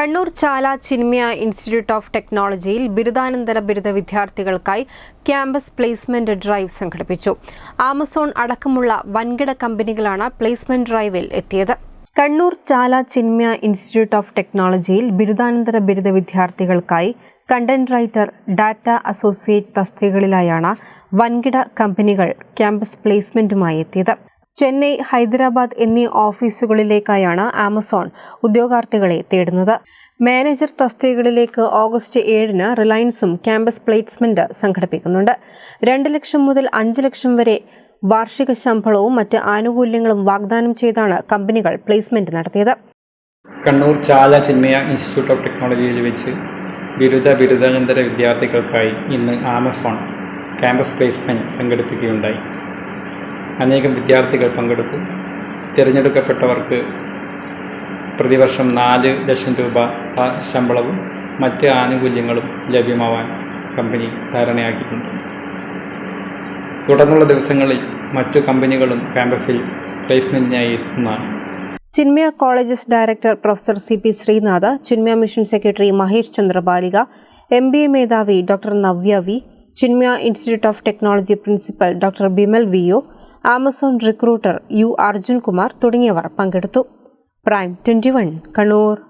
Kannur Chala Chinmaya institute of ടെക്നോളജിയിൽ ബിരുദാനന്തര ബിരുദ വിദ്യാർത്ഥികൾക്കായി ക്യാമ്പസ് പ്ലേസ്മെന്റ് ഡ്രൈവ് സംഘടിപ്പിച്ചു. ആമസോൺ അടക്കമുള്ള വൻകിട കമ്പനികളാണ് പ്ലേസ്മെന്റ് ഡ്രൈവിൽ എത്തിയത്. കണ്ണൂർ ചാല ചിന്മയ ഇൻസ്റ്റിറ്റ്യൂട്ട് ഓഫ് ടെക്നോളജിയിൽ ബിരുദാനന്തര ബിരുദ വിദ്യാർത്ഥികൾക്കായി കണ്ടന്റ് റൈറ്റർ ഡാറ്റ അസോസിയേറ്റ് തസ്തികകളിലായാണ് വൻകിട കമ്പനികൾ ക്യാമ്പസ് പ്ലേസ്മെന്റുമായി എത്തിയത്. ചെന്നൈ ഹൈദരാബാദ് എന്നീ ഓഫീസുകളിലേക്കായാണ് ആമസോൺ ഉദ്യോഗാർത്ഥികളെ തേടുന്നത്. മാനേജർ തസ്തികകളിലേക്ക് ഓഗസ്റ്റ് ഏഴിന് റിലയൻസും ക്യാമ്പസ് പ്ലേസ്മെന്റ് സംഘടിപ്പിക്കുന്നുണ്ട്. രണ്ട് ലക്ഷം മുതൽ അഞ്ച് ലക്ഷം വരെ വാർഷിക ശമ്പളവും മറ്റ് ആനുകൂല്യങ്ങളും വാഗ്ദാനം ചെയ്താണ് കമ്പനികൾ പ്ലേസ്മെന്റ് നടത്തിയത്. കണ്ണൂർ ചാല ചിന്മയ ഇൻസ്റ്റിറ്റ്യൂട്ട് ഓഫ് ടെക്നോളജിയിൽ വെച്ച് ബിരുദ ബിരുദാനന്തര വിദ്യാർത്ഥികൾക്കായി ഇന്ന് ആമസോൺ ക്യാമ്പസ് പ്ലേസ്മെന്റ് സംഘടിപ്പിക്കുകയുണ്ടായി. അനേകം വിദ്യാർത്ഥികൾ പങ്കെടുത്തു. തിരഞ്ഞെടുക്കപ്പെട്ടവർക്ക് പ്രതിവർഷം നാല് ലക്ഷം രൂപ ശമ്പളവും മറ്റ് ആനുകൂല്യങ്ങളും ലഭ്യമാവാൻ കമ്പനി ധാരണയാക്കിയിട്ടുണ്ട്. തുടർന്നുള്ള ദിവസങ്ങളിൽ മറ്റു കമ്പനികളും ക്യാമ്പസിൽ പ്ലേസ്മെന്റിനായി എത്തുന്നതാണ്. Chinmaya colleges director professor C P Srinath Chinmaya mission secretary Mahesh Chandrabalika M B A മേധാവി doctor Navya V Chinmaya institute of technology principal doctor Bimal V O Amazon recruiter U Arjun Kumar തുടങ്ങിയവർ പങ്കെടുത്തു. Prime twenty Kannur.